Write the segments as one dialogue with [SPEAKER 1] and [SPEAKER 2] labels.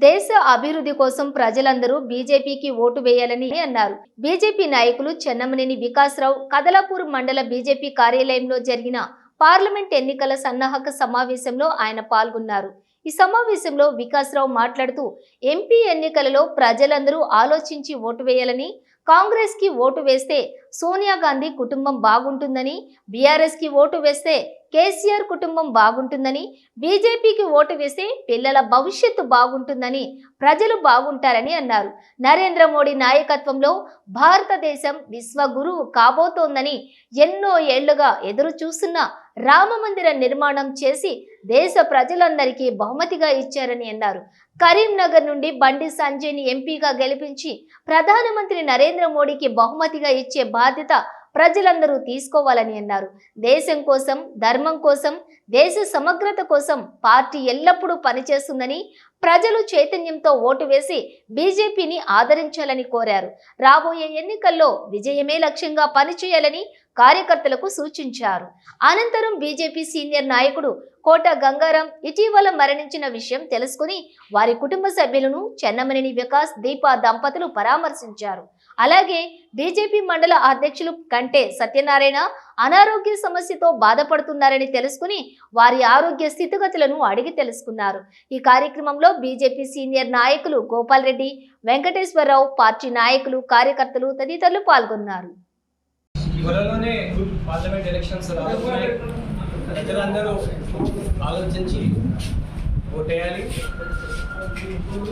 [SPEAKER 1] దేశ అభివృద్ధి కోసం ప్రజలందరూ బీజేపీకి ఓటు వేయాలని అన్నారు. బీజేపీ నాయకులు చెన్నమనేని వికాసరావు కదలాపూర్ మండల బీజేపీ కార్యాలయంలో జరిగిన పార్లమెంట్ ఎన్నికల సన్నాహక సమావేశంలో ఆయన పాల్గొన్నారు. ఈ సమావేశంలో వికాసరావు మాట్లాడుతూ ఎంపీ ఎన్నికలలో ప్రజలందరూ ఆలోచించి ఓటు వేయాలని కాంగ్రెస్కి ఓటు వేస్తే సోనియా గాంధీ కుటుంబం బాగుంటుందని బీఆర్ఎస్కి ఓటు వేస్తే కేసీఆర్ కుటుంబం బాగుంటుందని బీజేపీకి ఓటు వేస్తే పిల్లల భవిష్యత్తు బాగుంటుందని ప్రజలు బాగుంటారని అన్నారు. నరేంద్ర మోడీ నాయకత్వంలో భారతదేశం విశ్వగురువు కాబోతోందని ఎన్నో ఏళ్ళుగా ఎదురు చూస్తున్న రామమందిర నిర్మాణం చేసి దేశ ప్రజలందరికీ బహుమతిగా ఇచ్చారని అన్నారు. కరీంనగర్ నుండి బండి సంజయ్ని ఎంపీగా గెలిపించి ప్రధానమంత్రి నరేంద్ర మోడీకి బహుమతిగా ఇచ్చే బాధ్యత ప్రజలందరూ తీసుకోవాలని అన్నారు. దేశం కోసం ధర్మం కోసం దేశ సమగ్రత కోసం పార్టీ ఎల్లప్పుడూ పనిచేస్తుందని ప్రజలు చైతన్యంతో ఓటు వేసి బీజేపీని ఆదరించాలని కోరారు. రాబోయే ఎన్నికల్లో విజయమే లక్ష్యంగా పనిచేయాలని కార్యకర్తలకు సూచించారు. అనంతరం బీజేపీ సీనియర్ నాయకుడు కోట గంగారాం ఇటీవల మరణించిన విషయం తెలుసుకుని వారి కుటుంబ సభ్యులను చెన్నమనేని వికాస్ దీపా దంపతులు పరామర్శించారు. అలాగే బీజేపీ మండల అధ్యక్షులు కంటే సత్యనారాయణ అనారోగ్య సమస్యతో బాధపడుతున్నారని తెలుసుకుని వారి ఆరోగ్య స్థితిగతులను అడిగి తెలుసుకున్నారు. ఈ కార్యక్రమంలో బీజేపీ సీనియర్ నాయకులు గోపాల్ రెడ్డి వెంకటేశ్వరరావు పార్టీ నాయకులు కార్యకర్తలు తదితరులు పాల్గొన్నారు.
[SPEAKER 2] పార్లమెంట్ ఎలక్షన్స్ ప్రజలందరూ ఆలోచించి ఓటేయాలి.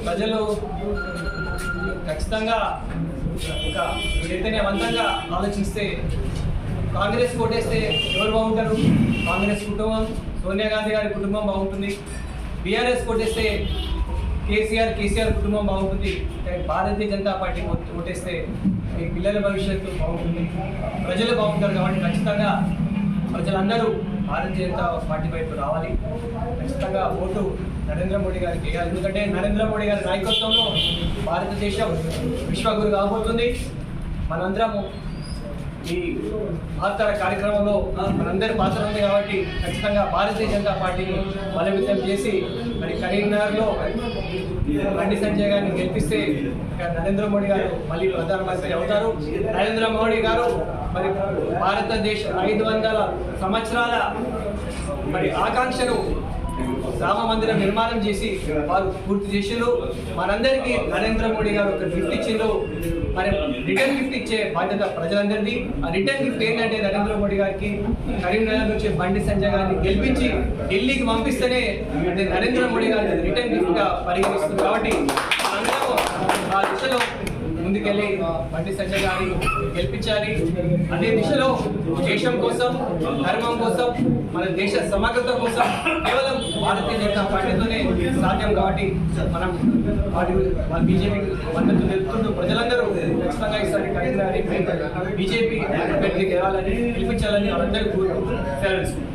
[SPEAKER 2] ప్రజలు ఖచ్చితంగా ఒక చైతన్యవంతంగా ఆలోచిస్తే కాంగ్రెస్ ఓటేస్తే ఎవరు బాగుంటారు? కాంగ్రెస్ కుటుంబం సోనియా గాంధీ గారి కుటుంబం బాగుంటుంది. బీఆర్ఎస్ కొట్టేస్తే కేసీఆర్ కేసీఆర్ కుటుంబం బాగుంటుంది. కానీ భారతీయ జనతా పార్టీ కొట్టేస్తే మీ పిల్లల భవిష్యత్తు బాగుంటుంది. ప్రజలు బాగుంటారు కాబట్టి ఖచ్చితంగా ప్రజలందరూ భారతీయ జనతా పార్టీ వైపు రావాలి. ఖచ్చితంగా ఓటు నరేంద్ర మోడీ గారికి వేయాలి. ఎందుకంటే నరేంద్ర మోడీ గారి నాయకత్వంలో భారతదేశం విశ్వగురు కాబోతుంది. మనందరము ఈ మహత్తర కార్యక్రమంలో మనందరి పాత్ర ఉంది కాబట్టి ఖచ్చితంగా భారతీయ జనతా పార్టీని బలమితం చేసి మరి కరీంనగర్లో బండి సంజయ్ గారిని గెలిపిస్తే నరేంద్ర మోడీ గారు మళ్ళీ ప్రధానమంత్రి అవుతారు. నరేంద్ర మోడీ గారు మరి భారతదేశ ఐదు వందల సంవత్సరాల మరి ఆకాంక్షను రామ మందిరం నిర్మాణం చేసి వారు పూర్తి చేసిండ్రు. మనందరికీ నరేంద్ర మోడీ గారు ఒక గిఫ్ట్ ఇచ్చిండ్రు. మరి రిటర్న్ గిఫ్ట్ ఇచ్చే బాధ్యత ప్రజలందరిది. ఆ రిటర్న్ గిఫ్ట్ ఏంటంటే నరేంద్ర మోడీ గారికి కరీంనగర్ నుంచి బండి సంజయ్ గారిని గెలిపించి ఢిల్లీకి పంపిస్తేనే అంటే నరేంద్ర మోడీ గారికి రిటర్న్ గిఫ్ట్గా పరిగణిస్తుంది. కాబట్టి ఆ దిశలో ముందుకెళ్ళి బండి సంజయ్ గారి గెలిపించాలి. అదే దిశలో దేశం కోసం ధర్మం కోసం మన దేశ సమగ్రత కోసం కేవలం భారతీయ జనతా పార్టీతోనే సాధ్యం కాబట్టి మనం వాటి బీజేపీ మద్దతు తెలుపుతుంటూ ప్రజలందరూ ఖచ్చితంగా ఈసారి కరీంనగర్ బీజేపీ అభ్యర్థి గెలవాలని గెలిపించాలని వాళ్ళందరూ కోరుకుంటూ సెలవు